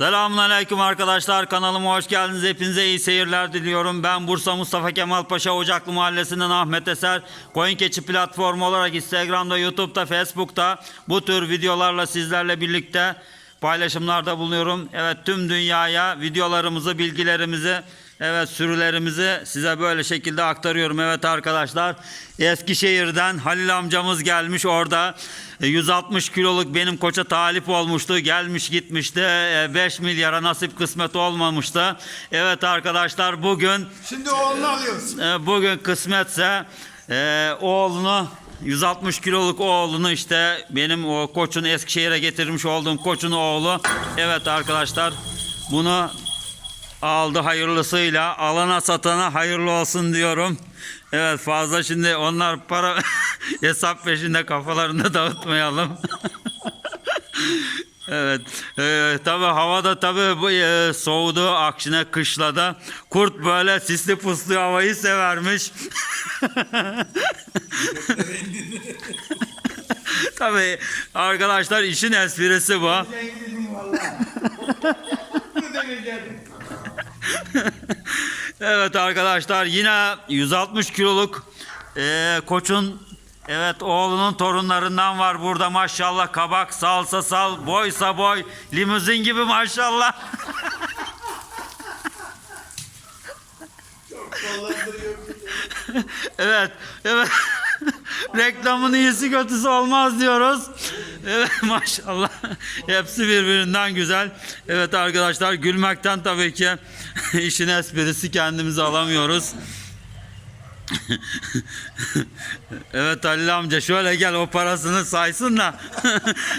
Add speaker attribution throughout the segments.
Speaker 1: Selamünaleyküm arkadaşlar kanalıma hoş geldiniz. Hepinize iyi seyirler diliyorum. Ben Bursa Mustafa Kemal Paşa Ocaklı Mahallesi'nden Ahmet Eser. Koyun Keçi platformu olarak Instagram'da, YouTube'da, Facebook'ta bu tür videolarla sizlerle birlikte paylaşımlarda bulunuyorum. Evet tüm dünyaya videolarımızı, bilgilerimizi, evet sürülerimizi size böyle şekilde aktarıyorum. Evet arkadaşlar Eskişehir'den Halil amcamız gelmiş orada. e, 160 kiloluk benim koça talip olmuştu. Gelmiş gitmişti. E, 5 milyara nasip kısmet olmamıştı. Evet arkadaşlar bugün
Speaker 2: Şimdi oğlunu alıyoruz.
Speaker 1: e, bugün kısmetse e, oğlunu 160 kiloluk oğlunu işte benim o koçun Eskişehir'e getirmiş olduğum koçun oğlu. Evet arkadaşlar bunu aldı hayırlısıyla alana satana hayırlı olsun diyorum. Evet fazla şimdi onlar para hesap peşinde kafalarında dağıtmayalım. Evet. E, tabii havada tabii bu e, soğudu, aksine kışlada. Kurt böyle sisli puslu havayı severmiş. tabii arkadaşlar işin esprisi bu. Evet arkadaşlar yine 160 kiloluk e, koçun evet oğlunun torunlarından var burada maşallah kabak salsa sal boysa boy limuzin gibi maşallah. Evet, evet. Reklamın iyisi kötüsü olmaz diyoruz. Evet maşallah. Hepsi birbirinden güzel. Evet arkadaşlar gülmekten tabii ki işin esprisi kendimizi alamıyoruz. evet Halil amca şöyle gel o parasını saysın da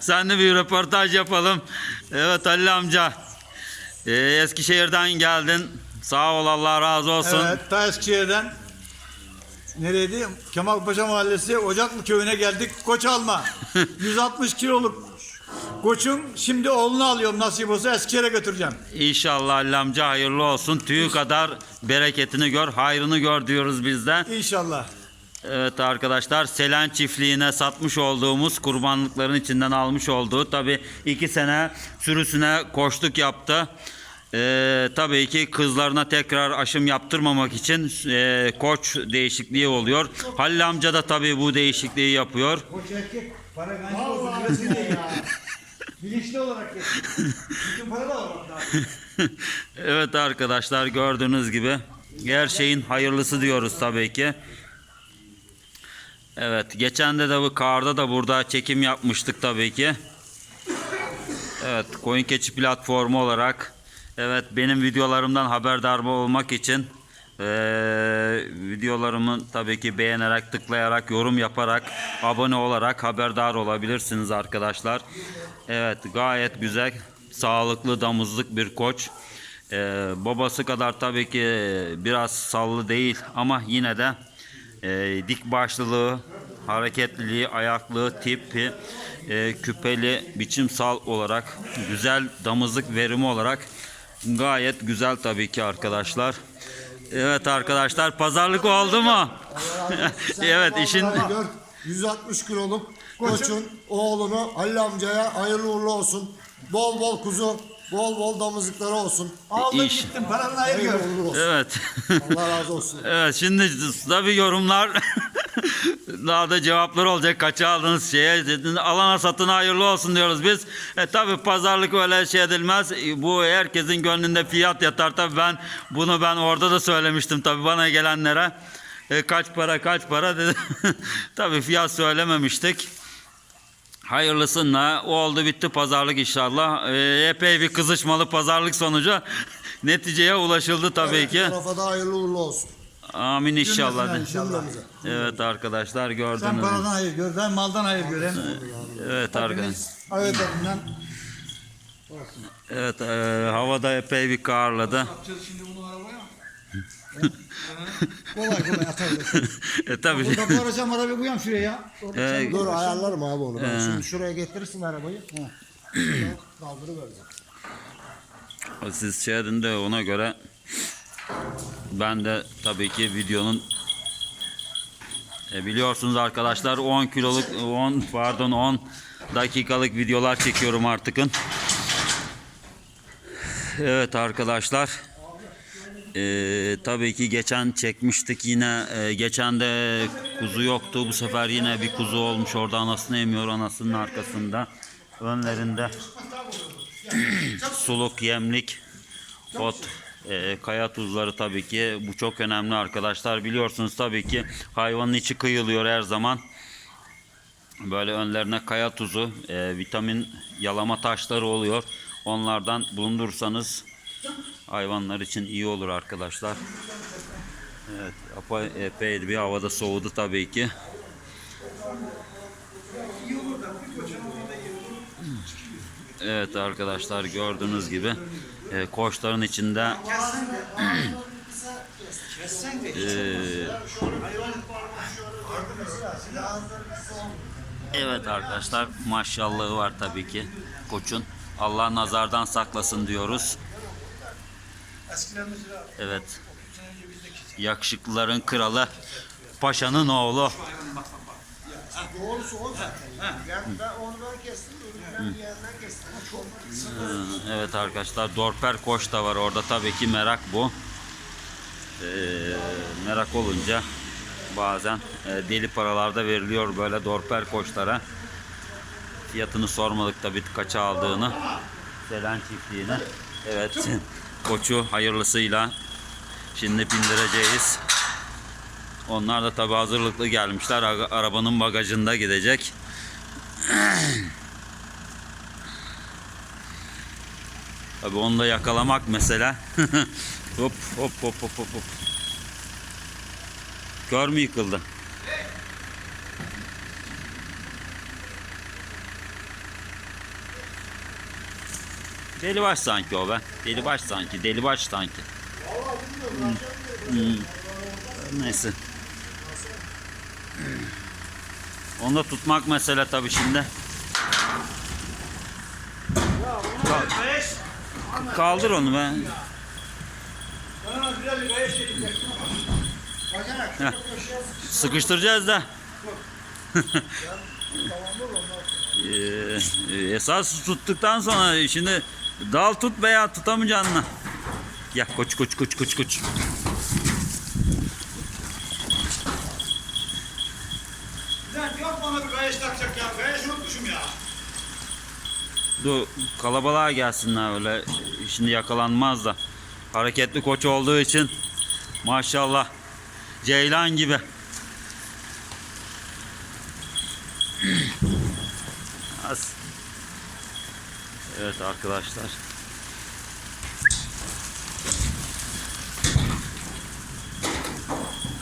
Speaker 1: sen de bir röportaj yapalım. Evet Halil amca ee, Eskişehir'den geldin. Sağ ol Allah razı olsun.
Speaker 2: Evet, ta Eskişehir'den nereydi? Kemalpaşa Mahallesi Ocaklı köyüne geldik. Koç alma. 160 kiloluk koçum. Şimdi oğlunu alıyorum nasip olsa Eskişehir'e götüreceğim.
Speaker 1: İnşallah Halil amca hayırlı olsun. Tüyü kadar bereketini gör, hayrını gör diyoruz biz de.
Speaker 2: İnşallah.
Speaker 1: Evet arkadaşlar Selen çiftliğine satmış olduğumuz kurbanlıkların içinden almış olduğu tabi iki sene sürüsüne koştuk yaptı. Ee, tabii ki kızlarına tekrar aşım yaptırmamak için e, koç değişikliği oluyor. Halil amca da tabii bu değişikliği yapıyor.
Speaker 2: Koç erkek para kancı olsun. ya. Bilinçli olarak Bütün para da var.
Speaker 1: Evet arkadaşlar gördüğünüz gibi her şeyin hayırlısı diyoruz tabii ki. Evet geçen de de bu karda da burada çekim yapmıştık tabii ki. Evet koyun keçi platformu olarak evet benim videolarımdan haberdar olmak için eee, videolarımı tabii ki beğenerek tıklayarak yorum yaparak abone olarak haberdar olabilirsiniz arkadaşlar. Evet gayet güzel sağlıklı damızlık bir koç. Eee, babası kadar tabii ki biraz sallı değil ama yine de eee, dik başlılığı, hareketliliği, ayaklığı, tipi, eee, küpeli, biçimsal olarak güzel damızlık verimi olarak gayet güzel tabii ki arkadaşlar. Evet arkadaşlar pazarlık oldu mu? evet işin
Speaker 3: Gör, 160 kiloluk koçun oğlunu Halil amcaya hayırlı uğurlu olsun. Bol bol kuzu, bol bol damızlıkları olsun.
Speaker 2: Aldım
Speaker 1: İş.
Speaker 2: gittim paranı ayır
Speaker 3: Hayırlı
Speaker 2: gör.
Speaker 3: uğurlu olsun.
Speaker 1: evet.
Speaker 3: Allah razı olsun.
Speaker 1: Evet şimdi tabii yorumlar daha da cevaplar olacak. Kaça aldınız şeye dediniz, alana satına hayırlı olsun diyoruz biz. E tabii pazarlık öyle şey edilmez. E, Bu herkesin gönlünde fiyat yatar tabii ben bunu ben orada da söylemiştim tabii bana gelenlere. E, kaç para kaç para dedi. tabii fiyat söylememiştik. Hayırlısıyla oldu bitti pazarlık inşallah. E, epey bir kızışmalı pazarlık sonucu neticeye ulaşıldı tabii ki.
Speaker 3: Bu tarafa da hayırlı uğurlu olsun.
Speaker 1: Amin inşallah.
Speaker 2: İnşallah.
Speaker 1: Evet arkadaşlar
Speaker 2: Sen
Speaker 1: gördünüz. mü?
Speaker 2: paradan hayır gör, ben maldan hayır göreyim.
Speaker 1: Evet arkadaşlar.
Speaker 2: Evet
Speaker 1: e, havada epey bir karladı.
Speaker 2: Kolay kolay atarız.
Speaker 1: e tabii.
Speaker 2: Burada bağıracağım arabayı koyayım şuraya ya. Orada
Speaker 1: E,
Speaker 2: sen-
Speaker 3: Dur ayarlarım abi onu. Ben
Speaker 1: Ee.
Speaker 3: şimdi şuraya getirirsin arabayı. Şuradan Kaldırıvereceğim.
Speaker 1: siz edin de ona göre ben de tabii ki videonun e, biliyorsunuz arkadaşlar 10 kiloluk 10 pardon 10 dakikalık videolar çekiyorum artıkın. Evet arkadaşlar. Ee, tabii ki geçen çekmiştik yine e, geçen de kuzu yoktu bu sefer yine bir kuzu olmuş orada anasını emiyor anasının arkasında önlerinde suluk yemlik ot e, kaya tuzları tabii ki bu çok önemli arkadaşlar biliyorsunuz tabii ki hayvanın içi kıyılıyor her zaman böyle önlerine kaya tuzu e, vitamin yalama taşları oluyor onlardan bulundursanız hayvanlar için iyi olur arkadaşlar. Evet, epey, bir havada soğudu tabii ki. Evet arkadaşlar gördüğünüz gibi e, koçların içinde e, Evet arkadaşlar maşallahı var tabii ki koçun. Allah nazardan saklasın diyoruz. Evet. Yakışıklıların kralı paşanın oğlu.
Speaker 3: Doğrusu o zaten. Yani ben ben kestim. Öbüründen bir yerden kestim.
Speaker 1: Hı, Evet arkadaşlar Dorper koç da var orada tabii ki merak bu. Ee, merak olunca bazen e, deli paralarda veriliyor böyle Dorper koçlara. Fiyatını sormadık tabii kaça aldığını. Selen çiftliğine. Evet koçu hayırlısıyla şimdi bindireceğiz. Onlar da tabii hazırlıklı gelmişler. Arabanın bagajında gidecek. Tabii onu da yakalamak mesela. hop hop hop hop hop. Kör mü yıkıldı? Deli baş sanki o be. Deli baş sanki. Deli baş sanki. Hmm. Hmm. Neyse. Onu tutmak mesele tabii şimdi. Kaldır onu be. Sıkıştıracağız da. Ee, esas tuttuktan sonra şimdi dal tut veya tutamayacaksın. Ya koç koç koç koç koç.
Speaker 2: Bana bir kayış takacak ya. Kayış unutmuşum ya.
Speaker 1: Dur kalabalığa gelsinler öyle şimdi yakalanmaz da. Hareketli koç olduğu için maşallah ceylan gibi. Az. Evet arkadaşlar.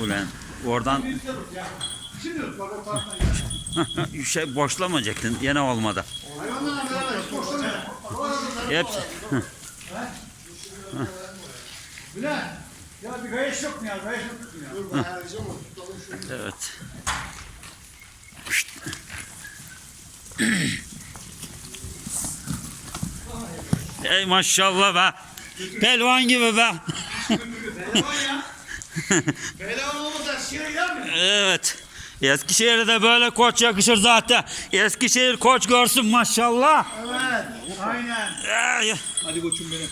Speaker 1: Ulan oradan
Speaker 2: Şimdi bak o taraftan.
Speaker 1: şey boşlamayacaktın. Yine olmadı. Hep
Speaker 2: Bülent. Ya bir kayış yok mu ya? Kayış yok mu ya?
Speaker 3: Dur ben ayarlayacağım onu. Tutalım şunu.
Speaker 1: evet. Ey maşallah be. Pelvan gibi be.
Speaker 2: Pehlivan ya. Pehlivan olmasa şiir yer mi?
Speaker 1: Evet. Eskişehir'e de böyle koç yakışır zaten. Eskişehir koç görsün maşallah.
Speaker 2: Evet. Aynen.
Speaker 1: Ay,
Speaker 2: Hadi koçum benim.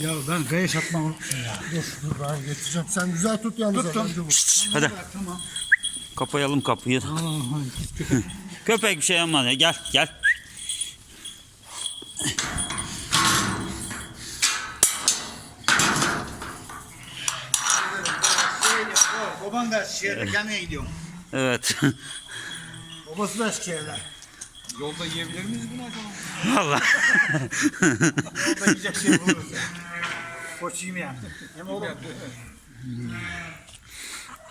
Speaker 2: ya ben kayış atmam unutmuşum ya. Dur.
Speaker 3: Dur ben getireceğim. Sen güzel tut yalnız.
Speaker 2: Tuttum.
Speaker 3: Önce bu.
Speaker 1: Hadi
Speaker 2: Tamam.
Speaker 1: kapayalım kapıyı.
Speaker 2: Köpek.
Speaker 1: Köpek bir şey yapmaz ya. Gel gel.
Speaker 2: Baban da şehirde gidiyor.
Speaker 1: Evet.
Speaker 2: Babası da Eskişehir'de.
Speaker 4: Yolda yiyebilir miyiz bunu acaba?
Speaker 1: Vallahi.
Speaker 2: Orada yiyecek şey buluruz. Koç yiyeyim yani. Hem oğlum.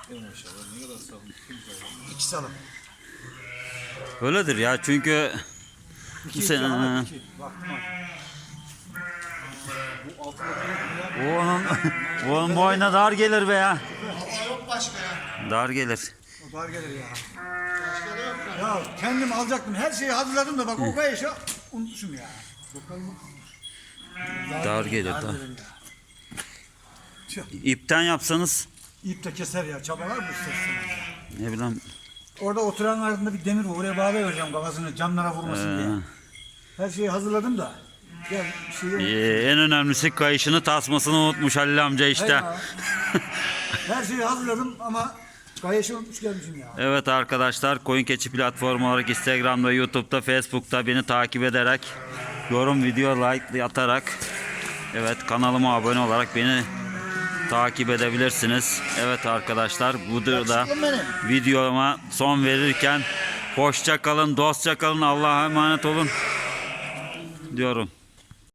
Speaker 4: Maşallah ne kadar sağlıklı.
Speaker 2: İki salım.
Speaker 1: Öyledir ya çünkü
Speaker 2: İki, iki,
Speaker 1: Sen-
Speaker 2: iki. Bak, bak.
Speaker 1: o onun, o onun boyuna dar gelir be ya.
Speaker 3: Hava yok başka ya.
Speaker 1: Dar gelir.
Speaker 2: O dar gelir ya. Ya kendim alacaktım. Her şeyi hazırladım da bak o kayışı unutmuşum ya.
Speaker 1: Dar gelir.
Speaker 2: Dar
Speaker 1: Dar.
Speaker 2: gelir ya.
Speaker 1: İpten yapsanız
Speaker 2: İp de keser ya. Çabalar bu istersen.
Speaker 1: ne bileyim
Speaker 2: Orada oturanın ardında bir demir var. Oraya bağlayıvereceğim kafasını camlara vurmasın
Speaker 1: Ee.
Speaker 2: diye. Her şeyi hazırladım da. Gel bir şey
Speaker 1: Ee, en önemlisi kayışını tasmasını unutmuş Halil amca işte.
Speaker 2: Her şeyi hazırladım ama kayışı unutmuş gelmişim ya.
Speaker 1: Evet arkadaşlar Koyun Keçi platformu olarak Instagram'da, YouTube'da, Facebook'ta beni takip ederek yorum, video, like atarak evet kanalıma abone olarak beni takip edebilirsiniz. Evet arkadaşlar budur da videoma son verirken hoşça kalın, dostça kalın, Allah'a emanet olun diyorum.